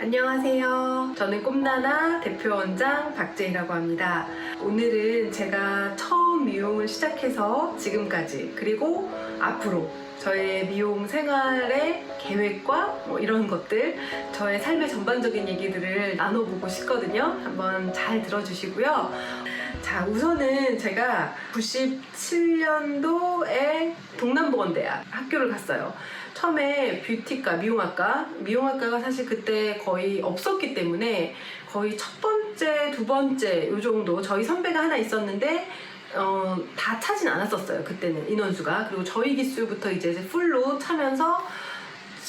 안녕하세요. 저는 꿈나나 대표원장 박재희라고 합니다. 오늘은 제가 처음 미용을 시작해서 지금까지 그리고 앞으로 저의 미용 생활의 계획과 뭐 이런 것들 저의 삶의 전반적인 얘기들을 나눠보고 싶거든요. 한번 잘 들어주시고요. 자, 우선은 제가 97년도에 동남보건대학 학교를 갔어요. 처음에 뷰티과, 미용학과, 미용학과가 사실 그때 거의 없었기 때문에 거의 첫 번째, 두 번째 요 정도 저희 선배가 하나 있었는데 어, 다 차진 않았었어요. 그때는 인원수가. 그리고 저희 기수부터 이제 풀로 차면서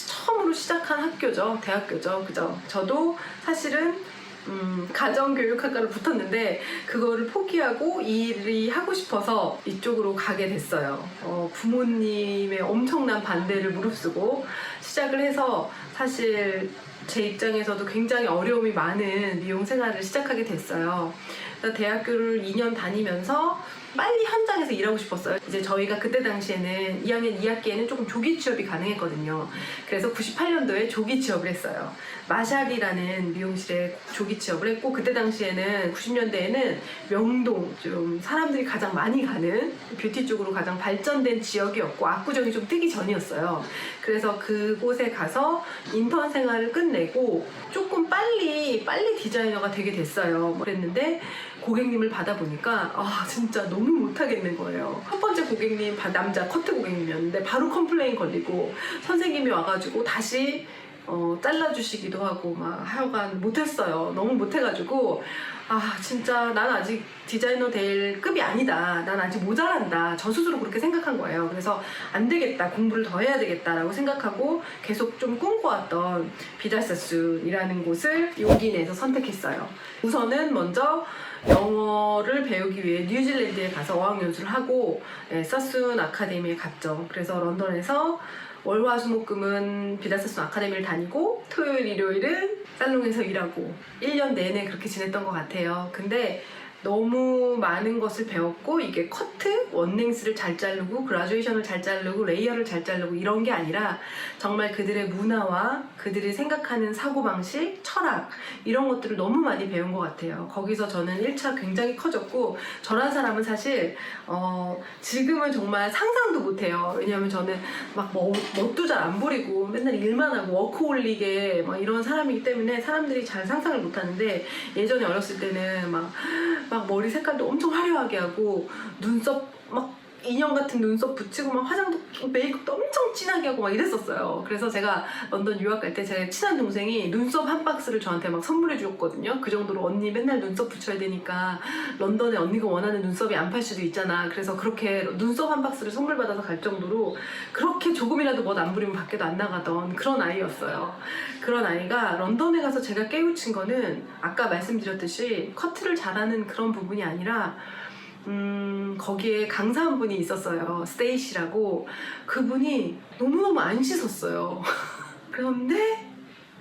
처음으로 시작한 학교죠. 대학교죠. 그죠? 저도 사실은 음, 가정교육학과를 붙었는데 그거를 포기하고 이 일이 하고 싶어서 이쪽으로 가게 됐어요. 어, 부모님의 엄청난 반대를 무릅쓰고 시작을 해서 사실 제 입장에서도 굉장히 어려움이 많은 미용 생활을 시작하게 됐어요. 대학교를 2년 다니면서 빨리 현장에서 일하고 싶었어요. 이제 저희가 그때 당시에는 2학년 2학기에는 조금 조기 취업이 가능했거든요. 그래서 98년도에 조기 취업을 했어요. 마샬이라는 미용실에 조기 취업을 했고 그때 당시에는 90년대에는 명동 좀 사람들이 가장 많이 가는 뷰티 쪽으로 가장 발전된 지역이었고 압구정이 좀 뜨기 전이었어요. 그래서 그곳에 가서 인턴 생활을 끝내고 조금 빨리 빨리 디자이너가 되게 됐어요. 그랬는데 고객님을 받아보니까 아 진짜 너무 못하겠는 거예요. 첫 번째 고객님 바- 남자 커트 고객님이었는데 바로 컴플레인 걸리고 선생님이 와가지고 다시 어, 잘라주시기도 하고 막 하여간 못했어요. 너무 못해가지고 아 진짜 난 아직 디자이너 될 급이 아니다. 난 아직 모자란다. 저 스스로 그렇게 생각한 거예요. 그래서 안 되겠다. 공부를 더 해야 되겠다라고 생각하고 계속 좀 꿈꿔왔던 비달사순이라는 곳을 용기 내서 선택했어요. 우선은 먼저 영어를 배우기 위해 뉴질랜드에 가서 어학연수를 하고 예, 사순 아카데미에 갔죠. 그래서 런던에서 월화수목금은 비달사순 아카데미를 다니고 토요일 일요일은 살롱에서 일하고 1년 내내 그렇게 지냈던 것 같아요. 근데 너무 많은 것을 배웠고 이게 커트, 원랭스를 잘 자르고 그라주에이션을 잘 자르고 레이어를 잘 자르고 이런 게 아니라 정말 그들의 문화와 그들이 생각하는 사고방식, 철학 이런 것들을 너무 많이 배운 것 같아요. 거기서 저는 1차 굉장히 커졌고 저란 사람은 사실 어, 지금은 정말 상상도 못해요. 왜냐하면 저는 막 뭐, 멋도 잘 안 부리고 맨날 일만 하고 워크홀릭에 막 이런 사람이기 때문에 사람들이 잘 상상을 못하는데 예전에 어렸을 때는 막, 막 머리 색깔도 엄청 화려하게 하고 눈썹 막 인형 같은 눈썹 붙이고 막 화장도 메이크업도 엄청 진하게 하고 막 이랬었어요. 그래서 제가 런던 유학 갈 때 제 친한 동생이 눈썹 한 박스를 저한테 막 선물해 주었거든요. 그 정도로 언니 맨날 눈썹 붙여야 되니까 런던에 언니가 원하는 눈썹이 안 팔 수도 있잖아. 그래서 그렇게 눈썹 한 박스를 선물 받아서 갈 정도로 그렇게 조금이라도 멋 안 부리면 밖에도 안 나가던 그런 아이였어요. 그런 아이가 런던에 가서 제가 깨우친 거는 아까 말씀드렸듯이 커트를 잘하는 그런 부분이 아니라 음, 거기에 강사 한 분이 있었어요. 스테이시라고. 그분이 너무너무 안 씻었어요. 그런데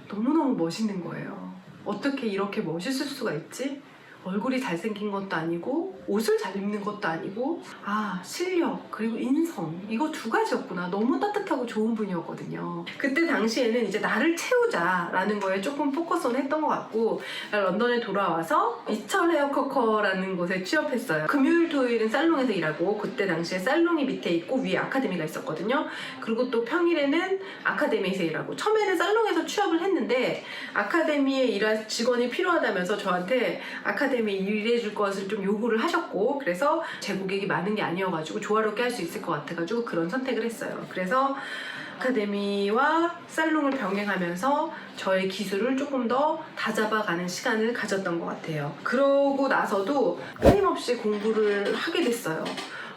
너무너무 멋있는 거예요. 어떻게 이렇게 멋있을 수가 있지? 얼굴이 잘생긴 것도 아니고 옷을 잘 입는 것도 아니고 아 실력 그리고 인성 이거 두 가지였구나. 너무 따뜻하고 좋은 분이었거든요. 그때 당시에는 이제 나를 채우자라는 거에 조금 포커스는 했던 것 같고 런던에 돌아와서 이철 헤어커커라는 곳에 취업했어요. 금요일 토요일은 살롱에서 일하고 그때 당시에 살롱이 밑에 있고 위에 아카데미가 있었거든요. 그리고 또 평일에는 아카데미에서 일하고 처음에는 살롱에서 취업을 했는데 아카데미에 일할 직원이 필요하다면서 저한테 아카데미 일해줄 것을 좀 요구를 하셨고 그래서 제 고객이 많은 게 아니어가지고 조화롭게 할 수 있을 것 같아가지고 그런 선택을 했어요. 그래서 아카데미와 살롱을 병행하면서 저의 기술을 조금 더 다잡아가는 시간을 가졌던 것 같아요. 그러고 나서도 끊임없이 공부를 하게 됐어요.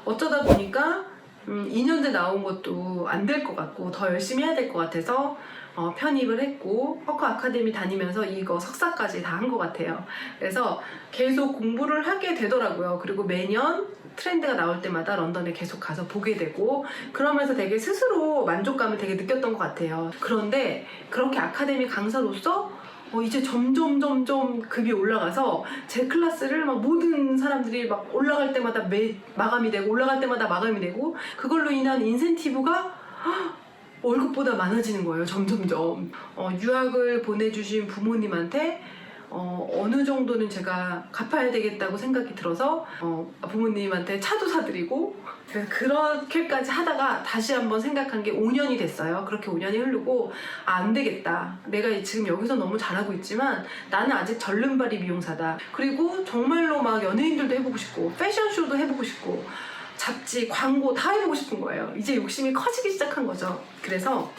어쩌다 보니까 음, 2년제 나온 것도 안 될 것 같고 더 열심히 해야 될 것 같아서 어, 편입을 했고 퍼커 아카데미 다니면서 이거 석사까지 다 한 것 같아요. 그래서 계속 공부를 하게 되더라고요. 그리고 매년 트렌드가 나올 때마다 런던에 계속 가서 보게 되고 그러면서 되게 스스로 만족감을 되게 느꼈던 것 같아요. 그런데 그렇게 아카데미 강사로서 어, 이제 점점 점점 급이 올라가서 제 클래스를 막 모든 사람들이 막 올라갈 때마다 매, 마감이 되고 올라갈 때마다 마감이 되고 그걸로 인한 인센티브가 월급보다 많아지는 거예요, 점점점. 어, 유학을 보내주신 부모님한테 어, 어느 정도는 제가 갚아야 되겠다고 생각이 들어서 어, 부모님한테 차도 사드리고 그렇게까지 하다가 다시 한번 생각한 게 5년이 됐어요. 그렇게 5년이 흐르고 아, 안 되겠다. 내가 지금 여기서 너무 잘하고 있지만 나는 아직 절름발이 미용사다. 그리고 정말로 막 연예인들도 해보고 싶고 패션쇼도 해보고 싶고 잡지, 광고 다 해보고 싶은 거예요. 이제 욕심이 커지기 시작한 거죠. 그래서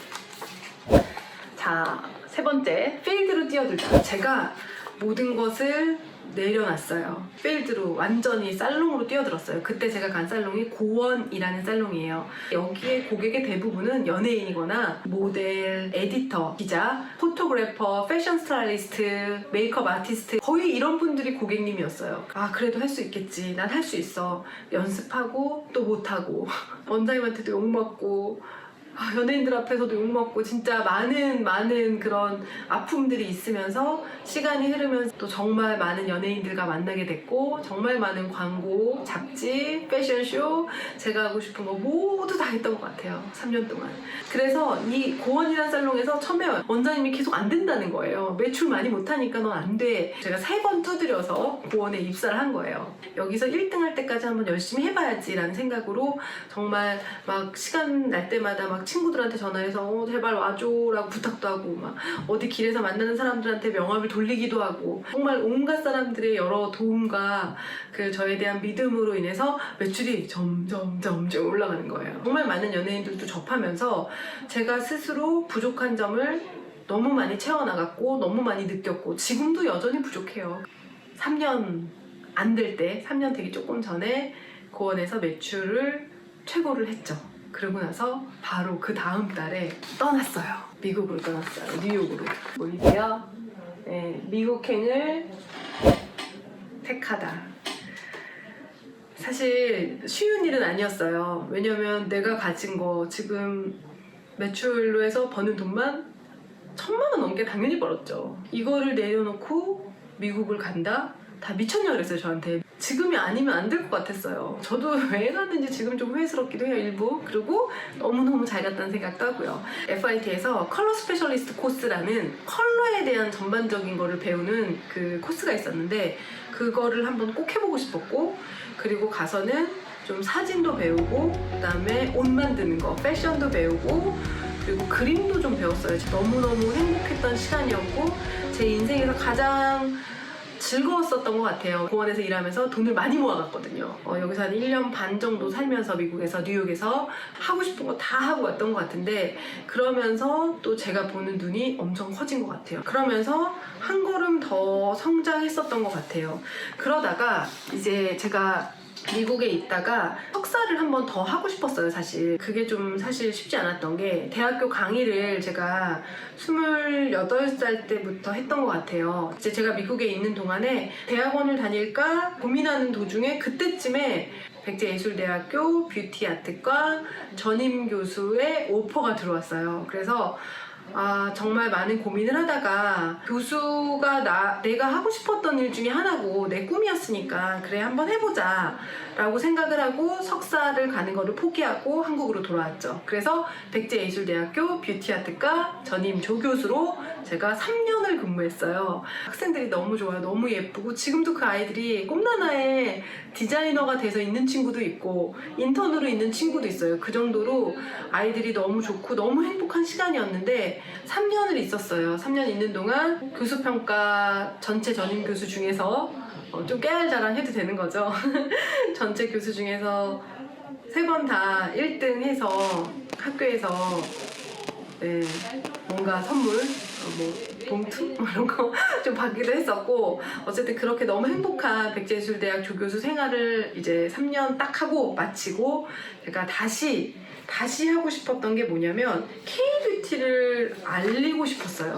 자, 세 번째, 필드로 뛰어들다. 제가 모든 것을 내려놨어요. 필드로 완전히 살롱으로 뛰어들었어요. 그때 제가 간 살롱이 고원이라는 살롱이에요. 여기에 고객의 대부분은 연예인이거나 모델, 에디터, 기자, 포토그래퍼, 패션 스타일리스트, 메이크업 아티스트 거의 이런 분들이 고객님이었어요. 아 그래도 할 수 있겠지. 난 할 수 있어. 연습하고 또 못하고 원장님한테도 욕먹고 아, 연예인들 앞에서도 욕먹고 진짜 많은 많은 그런 아픔들이 있으면서 시간이 흐르면서 또 정말 많은 연예인들과 만나게 됐고 정말 많은 광고, 잡지, 패션쇼 제가 하고 싶은 거 모두 다 했던 것 같아요. 3년 동안. 그래서 이 고원이라는 살롱에서 처음에 원장님이 계속 안 된다는 거예요. 매출 많이 못하니까 넌 안 돼. 제가 세 번 두드려서 고원에 입사를 한 거예요. 여기서 1등 할 때까지 한번 열심히 해봐야지 라는 생각으로 정말 막 시간 날 때마다 막 친구들한테 전화해서 어, 제발 와줘라고 부탁도 하고 막 어디 길에서 만나는 사람들한테 명함을 돌리기도 하고 정말 온갖 사람들의 여러 도움과 그 저에 대한 믿음으로 인해서 매출이 점점 점점 올라가는 거예요. 정말 많은 연예인들도 접하면서 제가 스스로 부족한 점을 너무 많이 채워나갔고 너무 많이 느꼈고 지금도 여전히 부족해요. 3년 안 될 때, 3년 되기 조금 전에 고원에서 매출을 최고를 했죠. 그러고 나서 바로 그 다음 달에 떠났어요. 미국으로 떠났어요. 뉴욕으로. 보이세요? 네, 미국행을 택하다. 사실 쉬운 일은 아니었어요. 왜냐면 내가 가진 거 지금 매출로 해서 버는 돈만 천만 원 넘게 당연히 벌었죠. 이거를 내려놓고 미국을 간다? 다 미쳤냐 그랬어요 저한테. 지금이 아니면 안 될 것 같았어요. 저도 왜 갔는지 지금 좀 후회스럽기도 해요 일부. 그리고 너무너무 잘 갔다는 생각도 하고요. FIT에서 컬러 스페셜리스트 코스라는 컬러에 대한 전반적인 거를 배우는 그 코스가 있었는데 그거를 한번 꼭 해보고 싶었고 그리고 가서는 좀 사진도 배우고 그다음에 옷 만드는 거 패션도 배우고 그리고 그림도 좀 배웠어요. 너무너무 행복했던 시간이었고 제 인생에서 가장 즐거웠었던 것 같아요. 공원에서 일하면서 돈을 많이 모아갔거든요. 어, 여기서 한 1년 반 정도 살면서 미국에서 뉴욕에서 하고 싶은 거 다 하고 왔던 것 같은데 그러면서 또 제가 보는 눈이 엄청 커진 것 같아요. 그러면서 한 걸음 더 성장했었던 것 같아요. 그러다가 이제 제가 미국에 있다가 석사를 한 번 더 하고 싶었어요, 사실. 그게 좀 사실 쉽지 않았던 게 대학교 강의를 제가 28살 때부터 했던 것 같아요. 이제 제가 미국에 있는 동안에 대학원을 다닐까 고민하는 도중에 그때쯤에 백제예술대학교 뷰티 아트과 전임 교수의 오퍼가 들어왔어요. 그래서 아, 정말 많은 고민을 하다가 교수가 나, 내가 하고 싶었던 일 중에 하나고 내 꿈이었으니까 그래 한번 해보자 라고 생각을 하고 석사를 가는 거를 포기하고 한국으로 돌아왔죠. 그래서 백제예술대학교 뷰티아트과 전임 조교수로 제가 3년을 근무했어요. 학생들이 너무 좋아요. 너무 예쁘고 지금도 그 아이들이 꿈나나에 디자이너가 돼서 있는 친구도 있고 인턴으로 있는 친구도 있어요. 그 정도로 아이들이 너무 좋고 너무 행복한 시간이었는데 3년을 있었어요. 3년 있는 동안 교수 평가 전체 전임 교수 중에서 어, 좀 깨알 자랑 해도 되는 거죠. 전체 교수 중에서 세 번 다 1등 해서 학교에서 네, 뭔가 선물, 어, 뭐 봉투 뭐 이런 거 좀 받기도 했었고 어쨌든 그렇게 너무 행복한 백제예술대학 조교수 생활을 이제 3년 딱 하고 마치고 제가 다시 다시 하고 싶었던 게 뭐냐면 K-뷰티를 알리고 싶었어요.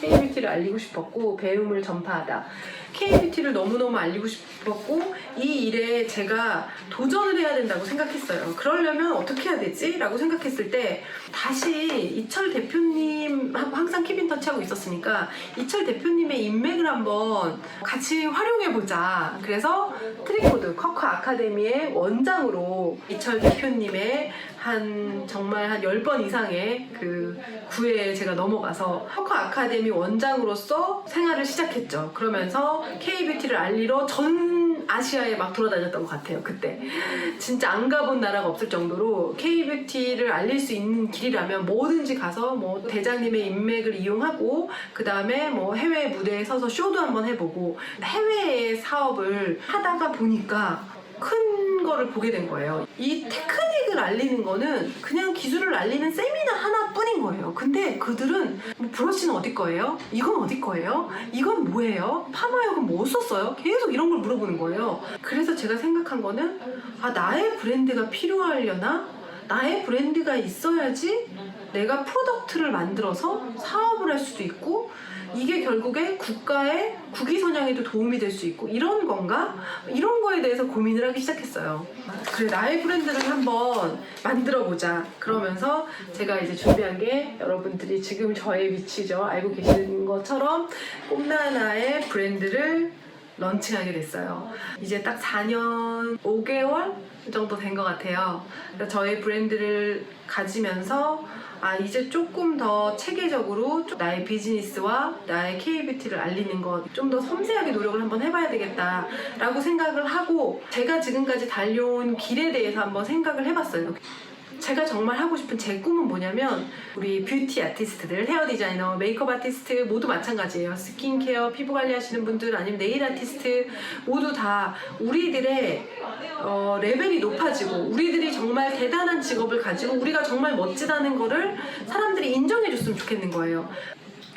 K-뷰티를 알리고 싶었고 배움을 전파하다. K-뷰티를 너무너무 알리고 싶었고 이 일에 제가 도전을 해야 된다고 생각했어요. 그러려면 어떻게 해야 되지? 라고 생각했을 때 다시 이철 대표님하고 항상 킵인 터치하고 있었으니까 이철 대표님의 인맥을 한번 같이 활용해보자. 그래서 트리코드 커커 아카데미의 원장으로 이철 대표님의 한 정말 한 10번 이상의 그 구에 제가 넘어가서 허커 아카데미 원장으로서 생활을 시작했죠. 그러면서 K뷰티를 알리러 전 아시아에 막 돌아다녔던 것 같아요. 그때 진짜 안 가본 나라가 없을 정도로 K뷰티를 알릴 수 있는 길이라면 뭐든지 가서 뭐 대장님의 인맥을 이용하고 그 다음에 뭐 해외 무대에 서서 쇼도 한번 해보고 해외의 사업을 하다가 보니까 큰 거를 보게 된 거예요. 이 테크닉을 알리는 거는 그냥 기술을 알리는 세미나 하나뿐인 거예요. 근데 그들은 뭐 브러쉬는 어디 거예요? 이건 어디 거예요? 이건 뭐예요? 파마약은 뭐 썼어요? 계속 이런 걸 물어보는 거예요. 그래서 제가 생각한 거는 아 나의 브랜드가 필요하려나? 나의 브랜드가 있어야지 내가 프로덕트를 만들어서 사업을 할 수도 있고 이게 결국에 국가의 국위 선양에도 도움이 될 수 있고 이런 건가? 이런 거에 대해서 고민을 하기 시작했어요. 그래 나의 브랜드를 한번 만들어 보자. 그러면서 제가 이제 준비한 게 여러분들이 지금 저의 위치죠. 알고 계시는 것처럼 꼼나나의 브랜드를 런칭하게 됐어요. 이제 딱 4년 5개월 정도 된 것 같아요. 그래서 저의 브랜드를 가지면서 아 이제 조금 더 체계적으로 좀 나의 비즈니스와 나의 K뷰티를 알리는 것 좀 더 섬세하게 노력을 한번 해봐야 되겠다라고 생각을 하고 제가 지금까지 달려온 길에 대해서 한번 생각을 해봤어요. 제가 정말 하고 싶은 제 꿈은 뭐냐면 우리 뷰티 아티스트들, 헤어 디자이너, 메이크업 아티스트 모두 마찬가지예요. 스킨케어, 피부 관리하시는 분들 아니면 네일 아티스트 모두 다 우리들의 어, 레벨이 높아지고 우리들이 정말 대단한 직업을 가지고 우리가 정말 멋지다는 거를 사람들이 인정해줬으면 좋겠는 거예요.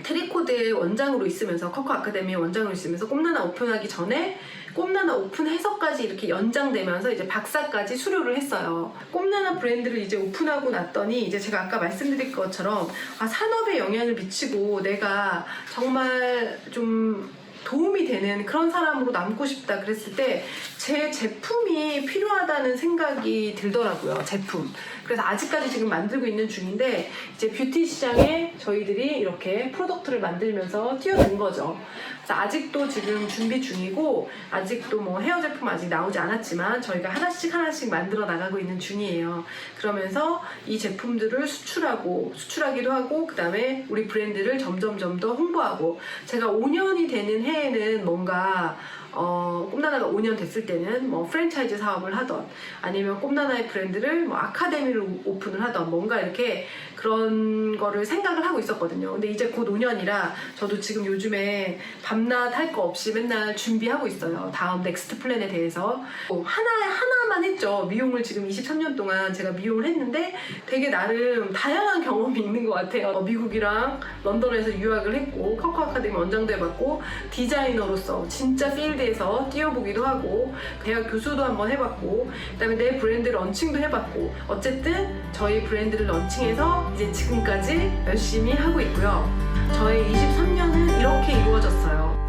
트리코드의 원장으로 있으면서 커커 아카데미 원장으로 있으면서 꼼나나 오픈하기 전에 꼼나나 오픈해서까지 이렇게 연장되면서 이제 박사까지 수료를 했어요. 꼼나나 브랜드를 이제 오픈하고 났더니 이제 제가 아까 말씀드린 것처럼 아 산업에 영향을 미치고 내가 정말 좀 도움이 되는 그런 사람으로 남고 싶다 그랬을 때 제 제품이 필요하다는 생각이 들더라고요. 제품. 그래서 아직까지 지금 만들고 있는 중인데 이제 뷰티 시장에 저희들이 이렇게 프로덕트를 만들면서 뛰어든 거죠. 그래서 아직도 지금 준비 중이고 아직도 뭐 헤어 제품 아직 나오지 않았지만 저희가 하나씩 하나씩 만들어 나가고 있는 중이에요. 그러면서 이 제품들을 수출하고 수출하기도 하고 그다음에 우리 브랜드를 점점 점 더 홍보하고 제가 5년이 되는 해에는 뭔가 어, 꼼나나가 5년 됐을 때는 뭐 프랜차이즈 사업을 하던 아니면 꼼나나의 브랜드를 뭐 아카데미를 오- 오픈을 하던 뭔가 이렇게 그런 거를 생각을 하고 있었거든요. 근데 이제 곧 5년이라 저도 지금 요즘에 밤낮 할 거 없이 맨날 준비하고 있어요. 다음 넥스트 플랜에 대해서. 뭐 하나, 하나만 했죠. 미용을 지금 23년 동안 제가 미용을 했는데 되게 나름 다양한 경험이 있는 것 같아요. 어, 미국이랑 런던에서 유학을 했고 커커 아카데미 원장도 해봤고 디자이너로서 진짜 필드에서 뛰어보기도 하고 대학 교수도 한번 해봤고 그 다음에 내 브랜드 런칭도 해봤고 어쨌든 저희 브랜드를 런칭해서 이제 지금까지 열심히 하고 있고요. 저의 23년은 이렇게 이루어졌어요.